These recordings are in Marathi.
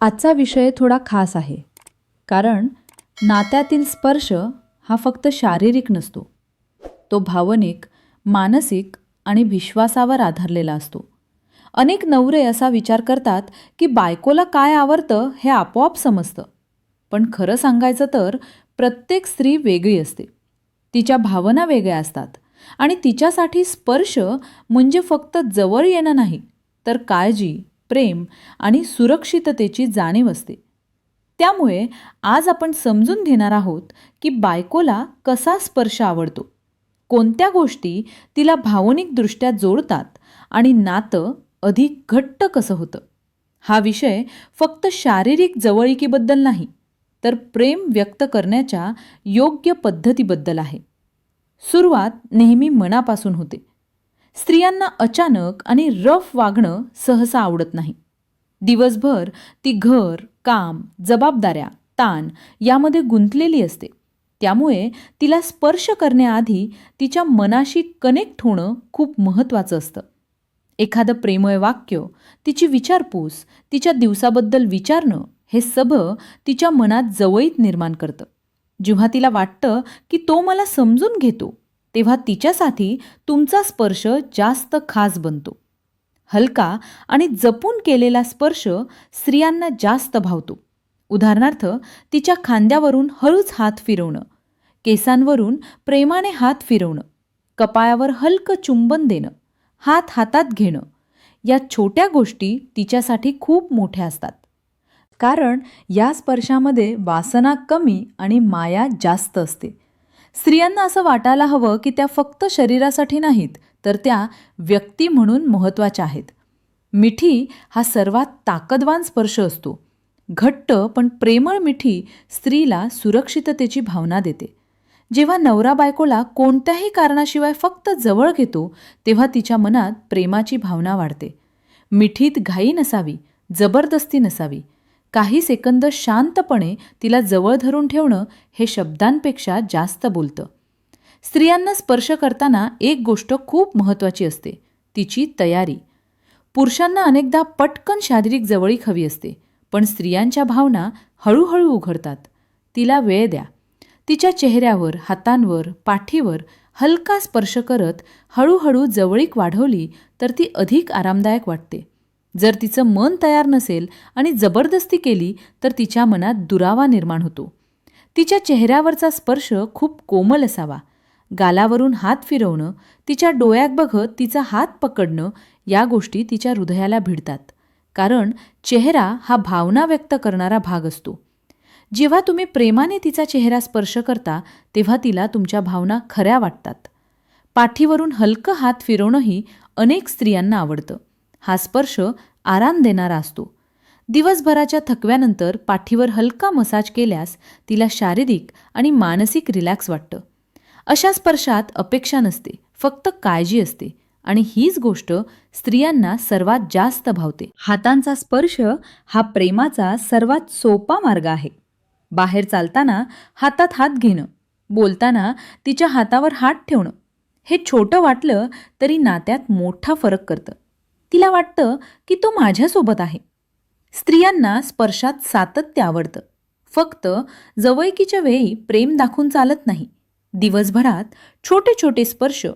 आजचा विषय थोडा खास आहे. कारण नात्यातील स्पर्श हा फक्त शारीरिक नसतो. तो भावनिक मानसिक आणि विश्वासावर आधारलेला असतो. अनेक नवरे असा विचार करतात की बायकोला काय आवडतं हे आपोआप समजतं. पण खरं सांगायचं तर प्रत्येक स्त्री वेगळी असते. तिच्या भावना वेगळ्या असतात. आणि तिच्यासाठी स्पर्श म्हणजे फक्त जवळ येणं नाही तर काळजी प्रेम आणि सुरक्षिततेची जाणीव असते. त्यामुळे आज आपण समजून घेणार आहोत की बायकोला कसा स्पर्श आवडतो. कोणत्या गोष्टी तिला भावनिकदृष्ट्या जोडतात आणि नातं अधिक घट्ट कसं होतं. हा विषय फक्त शारीरिक जवळिकीबद्दल नाही तर प्रेम व्यक्त करण्याच्या योग्य पद्धतीबद्दल आहे. सुरुवात नेहमी मनापासून होते. स्त्रियांना अचानक आणि रफ वागणं सहसा आवडत नाही. दिवसभर ती घर काम जबाबदाऱ्या ताण यामध्ये गुंतलेली असते. त्यामुळे तिला स्पर्श करण्याआधी तिच्या मनाशी कनेक्ट होणं खूप महत्त्वाचं असतं. एखादं प्रेमय वाक्य तिची विचारपूस तिच्या दिवसाबद्दल विचारणं हे सभं तिच्या मनात जवळीत निर्माण करतं. जेव्हा तिला वाटतं की तो मला समजून घेतो तेव्हा तिच्यासाठी तुमचा स्पर्श जास्त खास बनतो. हलका आणि जपून केलेला स्पर्श स्त्रियांना जास्त भावतो. उदाहरणार्थ तिच्या खांद्यावरून हळूच हात फिरवणं केसांवरून प्रेमाने हात फिरवणं कपाळावर हलकं चुंबन देणं हात हातात घेणं या छोट्या गोष्टी तिच्यासाठी खूप मोठ्या असतात. कारण या स्पर्शामध्ये वासना कमी आणि माया जास्त असते. स्त्रियांना असं वाटायला हवं की त्या फक्त शरीरासाठी नाहीत तर त्या व्यक्ती म्हणून महत्त्वाच्या आहेत. मिठी हा सर्वात ताकदवान स्पर्श असतो. घट्ट पण प्रेमळ मिठी स्त्रीला सुरक्षिततेची भावना देते. जेव्हा नवरा बायकोला कोणत्याही कारणाशिवाय फक्त जवळ घेतो तेव्हा तिच्या मनात प्रेमाची भावना वाढते. मिठीत घाई नसावी जबरदस्ती नसावी काही सेकंद शांतपणे तिला जवळ धरून ठेवणं हे शब्दांपेक्षा जास्त बोलतं. स्त्रियांना स्पर्श करताना एक गोष्ट खूप महत्त्वाची असते तिची तयारी. पुरुषांना अनेकदा पटकन शारीरिक जवळीक हवी असते पण स्त्रियांच्या भावना हळूहळू उघडतात. तिला वेळ द्या. तिच्या चेहऱ्यावर हातांवर पाठीवर हलका स्पर्श करत हळूहळू जवळीक वाढवली तर ती अधिक आरामदायक वाटते. जर तिचं मन तयार नसेल आणि जबरदस्ती केली तर तिच्या मनात दुरावा निर्माण होतो. तिच्या चेहऱ्यावरचा स्पर्श खूप कोमल असावा. गालावरून हात फिरवणं तिच्या डोळ्यात बघत तिचा हात पकडणं या गोष्टी तिच्या हृदयाला भिडतात. कारण चेहरा हा भावना व्यक्त करणारा भाग असतो. जेव्हा तुम्ही प्रेमाने तिचा चेहरा स्पर्श करता तेव्हा तिला तुमच्या भावना खऱ्या वाटतात. पाठीवरून हलकं हात फिरवणंही अनेक स्त्रियांना आवडतं. हा स्पर्श आराम देणारा असतो. दिवसभराच्या थकव्यानंतर पाठीवर हलका मसाज केल्यास तिला शारीरिक आणि मानसिक रिलॅक्स वाटतं. अशा स्पर्शात अपेक्षा नसते फक्त काळजी असते आणि हीच गोष्ट स्त्रियांना सर्वात जास्त भावते. हातांचा स्पर्श हा प्रेमाचा सर्वात सोपा मार्ग आहे. बाहेर चालताना हातात हात घेणं बोलताना तिच्या हातावर हात ठेवणं हे छोटं वाटलं तरी नात्यात मोठा फरक करतं. तिला वाटतं की तो माझ्यासोबत आहे. स्त्रियांना स्पर्शात सातत्य आवडतं. फक्त जवळकीच्या वेळी प्रेम दाखवून चालत नाही. दिवसभरात छोटे छोटे स्पर्श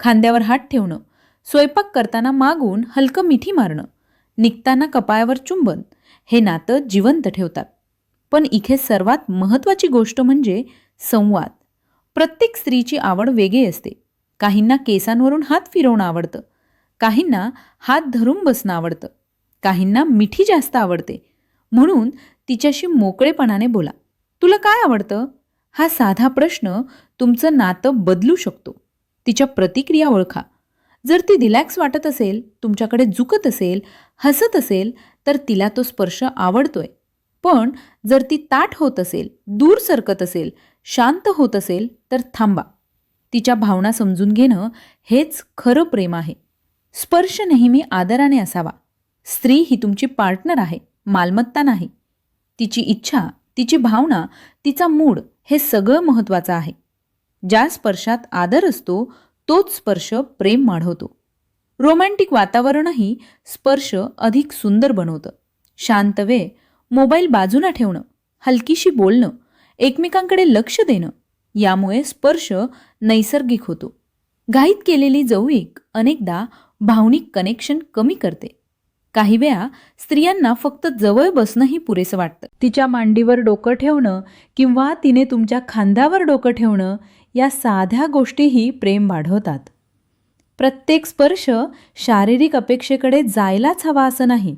खांद्यावर हात ठेवणं स्वयंपाक करताना मागून हलकं मिठी मारणं निघताना कपाळावर चुंबन हे नातं जिवंत ठेवतात. पण इथे सर्वात महत्त्वाची गोष्ट म्हणजे संवाद. प्रत्येक स्त्रीची आवड वेगळी असते. काहींना केसांवरून हात फिरवणं आवडतं. काहींना हात धरून बसणं आवडतं काहींना मिठी जास्त आवडते. म्हणून तिच्याशी मोकळेपणाने बोला तुला काय आवडतं? हा साधा प्रश्न तुमचं नातं बदलू शकतो. तिच्या प्रतिक्रिया ओळखा. जर ती रिलॅक्स वाटत असेल तुमच्याकडे झुकत असेल हसत असेल तर तिला तो स्पर्श आवडतोय. पण जर ती ताट होत असेल दूर सरकत असेल शांत होत असेल तर थांबा. तिच्या भावना समजून घेणं हेच खरं प्रेम आहे. स्पर्श नेहमी आदराने असावा. स्त्री ही तुमची पार्टनर आहे मालमत्ता नाही. तिची इच्छा तिची भावना तिचा मूड हे सगळं महत्त्वाचं आहे. ज्या स्पर्शात आदर असतो तोच स्पर्श प्रेम वाढवतो. रोमॅन्टिक वातावरणही स्पर्श अधिक सुंदर बनवतं. शांत वेळ मोबाईल बाजूला ठेवणं हलकीशी बोलणं एकमेकांकडे लक्ष देणं यामुळे स्पर्श नैसर्गिक होतो. घाईत केलेली जवळीक अनेकदा भावनिक कनेक्शन कमी करते. काही वेळा स्त्रियांना फक्त जवळ बसणंही पुरेसं वाटतं. तिच्या मांडीवर डोकं ठेवणं किंवा तिने तुमच्या खांद्यावर डोकं ठेवणं या साध्या गोष्टीही प्रेम वाढवतात. प्रत्येक स्पर्श शारीरिक अपेक्षेकडे जायलाच हवा असं नाही.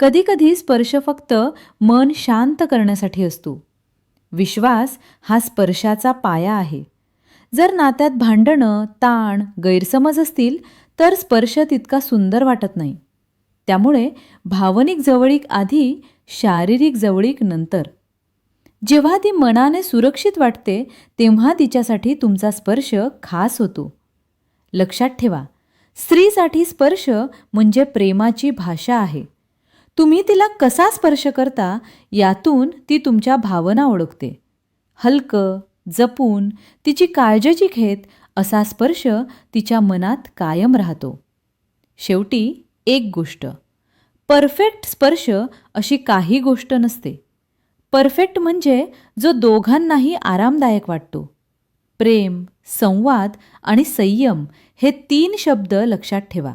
कधीकधी स्पर्श फक्त मन शांत करण्यासाठी असतो. विश्वास हा स्पर्शाचा पाया आहे. जर नात्यात भांडणं ताण गैरसमज असतील तर स्पर्श तितका सुंदर वाटत नाही. त्यामुळे भावनिक जवळीक आधी शारीरिक जवळीक नंतर. जेव्हा ती मनाने सुरक्षित वाटते तेव्हा तिच्यासाठी तुमचा स्पर्श खास होतो. लक्षात ठेवा स्त्रीसाठी स्पर्श म्हणजे प्रेमाची भाषा आहे. तुम्ही तिला कसा स्पर्श करता यातून ती तुमच्या भावना ओळखते. हलकं जपून तिची काळजीची घेत असा स्पर्श तिच्या मनात कायम राहतो. शेवटी एक गोष्ट. परफेक्ट स्पर्श अशी काही गोष्ट नसते. परफेक्ट म्हणजे जो दोघांनाही आरामदायक वाटतो. प्रेम संवाद आणि संयम हे तीन शब्द लक्षात ठेवा.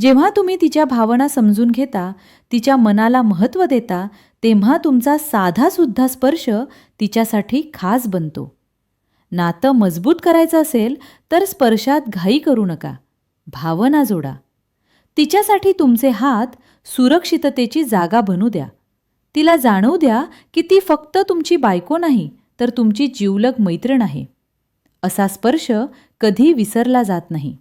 जेव्हा तुम्ही तिच्या भावना समजून घेता तिच्या मनाला महत्त्व देता तेव्हा तुमचा साधासुद्धा स्पर्श तिच्यासाठी खास बनतो. नातं मजबूत करायचं असेल तर स्पर्शात घाई करू नका. भावना जोडा. तिच्यासाठी तुमचे हात सुरक्षिततेची जागा बनू द्या. तिला जाणवू द्या की ती फक्त तुमची बायको नाही तर तुमची जीवलग मैत्रीण आहे. असा स्पर्श कधी विसरला जात नाही.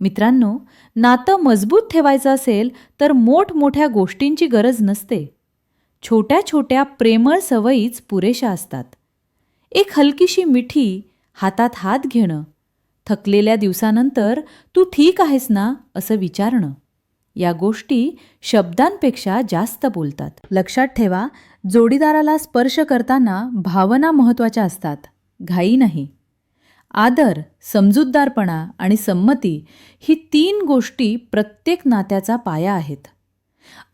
मित्रांनो नातं मजबूत ठेवायचं असेल तर मोठमोठ्या गोष्टींची गरज नसते. छोट्या छोट्या प्रेमळ सवयीच पुरेशा असतात. एक हलकीशी मिठी हातात हात घेणं. थकलेल्या दिवसानंतर तू ठीक आहेस ना? असं विचारणं. या गोष्टी शब्दांपेक्षा जास्त बोलतात. लक्षात ठेवा जोडीदाराला स्पर्श करताना भावना महत्त्वाच्या असतात. घाई नाही. आदर समजूतदारपणा आणि संमती ही तीन गोष्टी प्रत्येक नात्याचा पाया आहेत.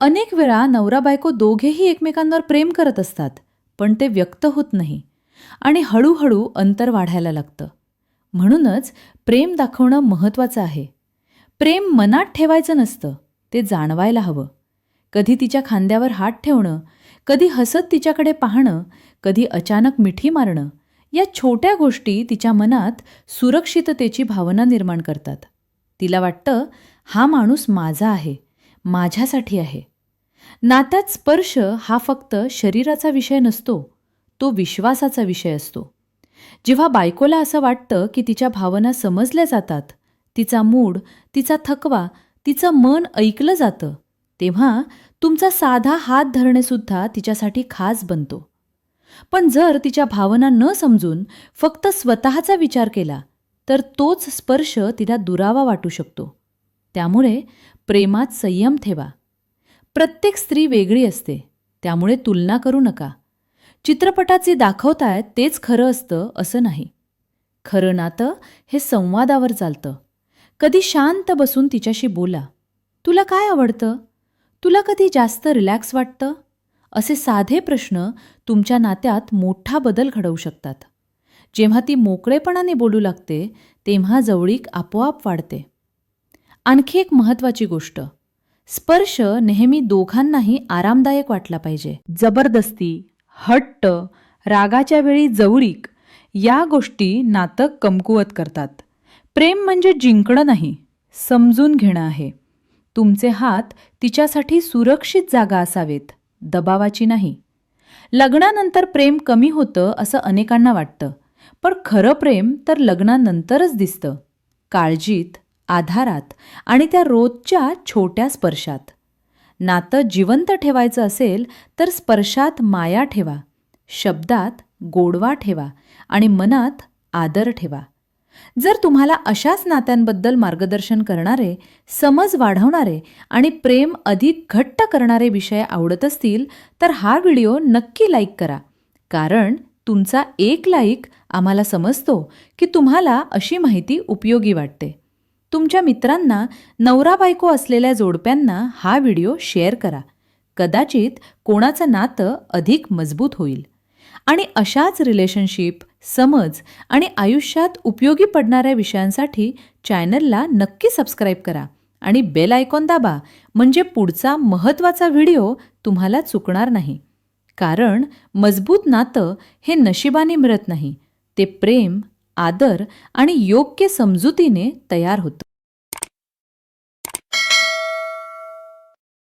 अनेक वेळा नवरा बायको दोघेही एकमेकांवर प्रेम करत असतात पण ते व्यक्त होत नाही. आणि हळूहळू अंतर वाढायला लागतं. म्हणूनच प्रेम दाखवणं महत्त्वाचं आहे. प्रेम मनात ठेवायचं नसतं ते जाणवायला हवं. कधी तिच्या खांद्यावर हात ठेवणं कधी हसत तिच्याकडे पाहणं कधी अचानक मिठी मारणं या छोट्या गोष्टी तिच्या मनात सुरक्षिततेची भावना निर्माण करतात. तिला वाटतं हा माणूस माझा आहे माझ्यासाठी आहे. नात्यात स्पर्श हा फक्त शरीराचा विषय नसतो तो विश्वासाचा विषय असतो. जेव्हा बायकोला असं वाटतं की तिच्या भावना समजल्या जातात तिचा मूड तिचा थकवा तिचं मन ऐकलं जातं तेव्हा तुमचा साधा हात धरणेसुद्धा तिच्यासाठी खास बनतो. पण जर तिच्या भावना न समजून फक्त स्वतःचा विचार केला तर तोच स्पर्श तिला दुरावा वाटू शकतो. त्यामुळे प्रेमात संयम ठेवा. प्रत्येक स्त्री वेगळी असते त्यामुळे तुलना करू नका. चित्रपटात जे दाखवतायत तेच खरं असतं असं नाही. खरं नातं हे संवादावर चालतं. कधी शांत बसून तिच्याशी बोला. तुला काय आवडतं? तुला कधी जास्त रिलॅक्स वाटतं? असे साधे प्रश्न तुमच्या नात्यात मोठा बदल घडवू शकतात. जेव्हा ती मोकळेपणाने बोलू लागते तेव्हा जवळीक आपोआप वाढते. आणखी एक महत्त्वाची गोष्ट. स्पर्श नेहमी दोघांनाही आरामदायक वाटला पाहिजे. जबरदस्ती हट्ट रागाच्या वेळी जवळीक या गोष्टी नातं कमकुवत करतात. प्रेम म्हणजे जिंकणं नाही समजून घेणं आहे. तुमचे हात तिच्यासाठी सुरक्षित जागा असावेत दबावाची नाही. लग्नानंतर प्रेम कमी होतं असं अनेकांना वाटतं पण खरं प्रेम तर लग्नानंतरच दिसतं. काळजीत आधारात आणि त्या रोजच्या छोट्या स्पर्शात. नातं जिवंत ठेवायचं असेल तर स्पर्शात माया ठेवा. शब्दात गोडवा ठेवा आणि मनात आदर ठेवा. जर तुम्हाला अशाच नात्यांबद्दल मार्गदर्शन करणारे समज वाढवणारे आणि प्रेम अधिक घट्ट करणारे विषय आवडत असतील तर हा व्हिडिओ नक्की लाईक करा. कारण तुमचा एक लाईक आम्हाला समजतो की तुम्हाला अशी माहिती उपयोगी वाटते. तुमच्या मित्रांना नवरा बायको असलेल्या जोडप्यांना हा व्हिडिओ शेअर करा. कदाचित कोणाचं नातं अधिक मजबूत होईल. आणि अशाच रिलेशनशिप समज आणि आयुष्यात उपयोगी पडणाऱ्या विषयांसाठी चॅनलला नक्की सबस्क्राईब करा आणि बेल आयकॉन दाबा म्हणजे पुढचा महत्त्वाचा व्हिडिओ तुम्हाला चुकणार नाही. कारण मजबूत नातं हे नशिबाने मिळत नाही. ते प्रेम आदर आणि योग्य समजुतीने तयार होतं.